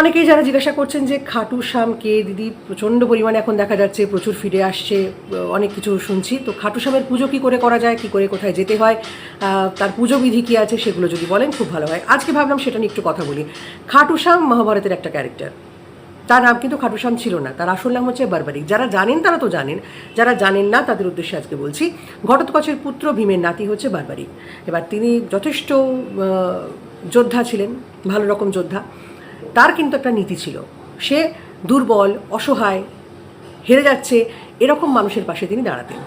অনেকেই যারা জিজ্ঞাসা করছেন যে খাটু শ্যাম কে, দিদি প্রচণ্ড পরিমাণে এখন দেখা যাচ্ছে, প্রচুর ফিরে আসছে অনেক কিছু শুনছি। তো খাটু শ্যামের পুজো কী করে করা যায়, কী করে কোথায় যেতে হয় তার পুজো বিধি কী আছে সেগুলো যদি বলেন, খুব ভালো হয়। আজকে ভাবলাম সেটা নিয়ে একটু কথা বলি। খাটু শ্যাম মহাভারতের একটা ক্যারেক্টার তার নাম কিন্তু খাটু শ্যাম ছিল না। তার আসল নাম হচ্ছে বারবারিক যারা জানেন তারা তো জানেন। যারা জানেন না তাদের উদ্দেশ্যে আজকে বলছি, ঘটোৎকচের পুত্র ভীমের নাতি হচ্ছে বারবারিক এবার তিনি যথেষ্ট যোদ্ধা ছিলেন, ভালো রকম যোদ্ধা। তার কিন্তু একটা নীতি ছিল। সে দুর্বল, অসহায়, হেরে যাচ্ছে এরকম মানুষের পাশে তিনি দাঁড়াতেন।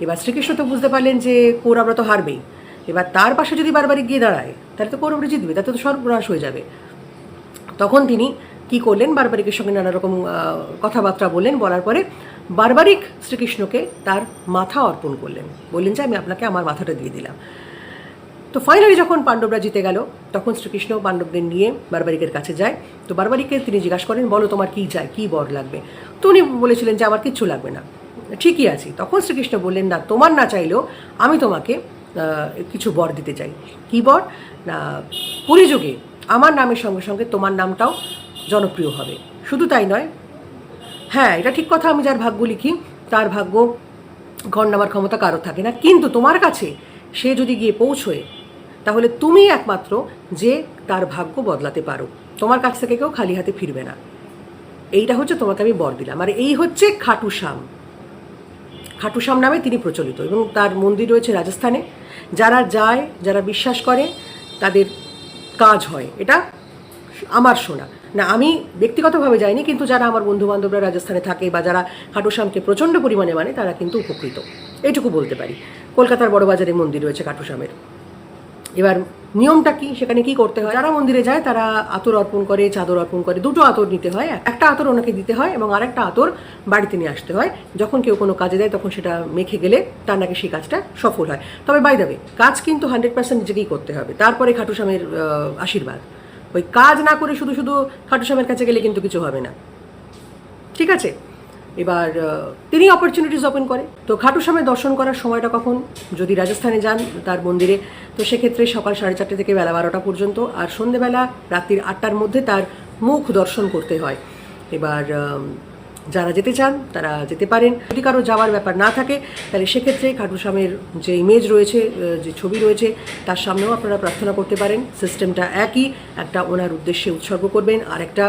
এবার শ্রীকৃষ্ণ তো বুঝতে পারলেন যে কৌরবরা তো হারবেই। এবার তার পাশে যদি বারবারই গিয়ে দাঁড়ায়, তাহলে তো কৌরবরা জিতবে, তাতে তো সর্বনাশ হয়ে যাবে। তখন তিনি কি করলেন, বারবারিকের সঙ্গে নানা রকম কথাবার্তা বললেন। বলার পরে বারবারিক শ্রীকৃষ্ণকে তার মাথা অর্পণ করলেন। বললেন যে, আমি আপনাকে আমার মাথাটা দিয়ে দিলাম। তো ফাইনালি যখন পাণ্ডবরা জিতে গেল, তখন শ্রীকৃষ্ণ পাণ্ডবদের নিয়ে বারবারিকের কাছে যায়। তো বারবারিককে তিনি জিজ্ঞাসা করেন, বলো তোমার কী চাই কী বর লাগবে? তো উনি বলেছিলেন যে, আমার কিচ্ছু লাগবে না। ঠিকই আছি, তখন শ্রীকৃষ্ণ বললেন, না, তোমার না চাইলেও আমি তোমাকে কিছু বর দিতে চাই। কী বর? না পরিযোগে আমার নামের সঙ্গে সঙ্গে তোমার নামটাও জনপ্রিয় হবে। শুধু তাই নয় হ্যাঁ এটা ঠিক কথা, আমি যার ভাগ্য লিখি, তার ভাগ্য, ঘর নামার ক্ষমতা কারও থাকে না। কিন্তু তোমার কাছে সে যদি গিয়ে পৌঁছয় তাহলে তুমি একমাত্র যে তার ভাগ্য বদলাতে পারো। তোমার কাছ থেকে কেউ খালি হাতে ফিরবে না। এইটা হচ্ছে তোমাকে আমি বর দিলাম। আর এই হচ্ছে খাটু শ্যাম খাটু শ্যাম নামে তিনি প্রচলিত এবং তার মন্দির রয়েছে রাজস্থানে। যারা যায়, যারা বিশ্বাস করে, তাদের কাজ হয়। এটা আমার শোনা। না, আমি ব্যক্তিগতভাবে যাইনি, কিন্তু যারা আমার বন্ধু বান্ধবরা রাজস্থানে থাকে বা যারা খাটুশ্যামকে প্রচণ্ড পরিমাণে মানে তারা কিন্তু উপকৃত। এইটুকু বলতে পারি। কলকাতার বড়বাজারে মন্দির রয়েছে খাটুশ্যামের। এবার নিয়মটা কি? সেখানে কি করতে হয়? যারা মন্দিরে যায় তারা আতর অর্পণ করে চাদর অর্পণ করে দুটো আতর নিতে হয়। একটা আতর ওনাকে দিতে হয় এবং আরেকটা আতর বাড়িতে নিয়ে আসতে হয়। যখন কেউ কোনো কাজে দেয় তখন সেটা মেখে গেলে তার নাকি সেই কাজটা সফল হয়। তবে বাই দেবে কাজ কিন্তু হান্ড্রেড পার্সেন্ট নিজেকেই করতে হবে। তারপরে খাটুশ্যামের আহ, আশীর্বাদ। ওই কাজ না করে শুধু শুধু খাটুশ্যামের কাছে গেলে কিন্তু কিছু হবে না। ঠিক আছে? এবার তিনি অপরচুনিটিস ওপেন করে। তো খাটু খাটুশ্যামের দর্শন করার সময়টা কখন? যদি রাজস্থানে যান তার মন্দিরে। তো সেক্ষেত্রে সকাল সাড়ে চারটে থেকে বেলা বারোটা পর্যন্ত আর সন্ধেবেলা রাত্রির আটটার মধ্যে তার মুখ দর্শন করতে হয়। এবার যারা যেতে চান তারা যেতে পারেন। যদি কারও যাওয়ার ব্যাপার না থাকে, তাহলে সেক্ষেত্রে খাটুশ্যামের যে ইমেজ রয়েছে যে ছবি রয়েছে, তার সামনেও আপনারা প্রার্থনা করতে পারেন। সিস্টেমটা একই, একটা ওনার উদ্দেশ্যে উৎসর্গ করবেন। আর একটা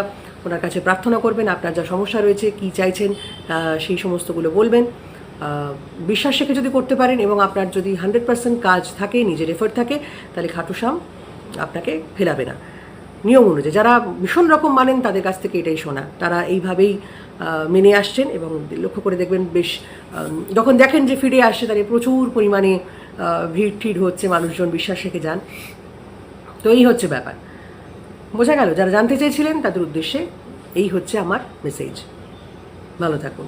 ওনার কাছে প্রার্থনা করবেন, আপনার যা সমস্যা রয়েছে, কি চাইছেন সেই সমস্তগুলো বলবেন। বিশ্বাস রেখে যদি করতে পারেন এবং আপনার যদি হান্ড্রেড পার্সেন্ট কাজ থাকে, নিজের এফোর্ট থাকে, তাহলে খাটুশ্যাম আপনাকে ফেলাবে না। নিয়ম অনুযায়ী, যারা ভীষণ রকম মানেন, তাদের কাছ থেকে এটাই শোনা। তারা এইভাবেই মেনে আসছেন এবং লক্ষ্য করে দেখবেন বেশ যখন দেখেন যে ফিরে আসছে, তাহলে প্রচুর পরিমাণে ভিড় ঠিড় হচ্ছে, মানুষজন বিশ্বাস রেখে যান। তো এই হচ্ছে ব্যাপার। বোঝা গেল যারা জানতে চেয়েছিলেন তাদের উদ্দেশ্যে এই হচ্ছে আমার মেসেজ ভালো থাকুন।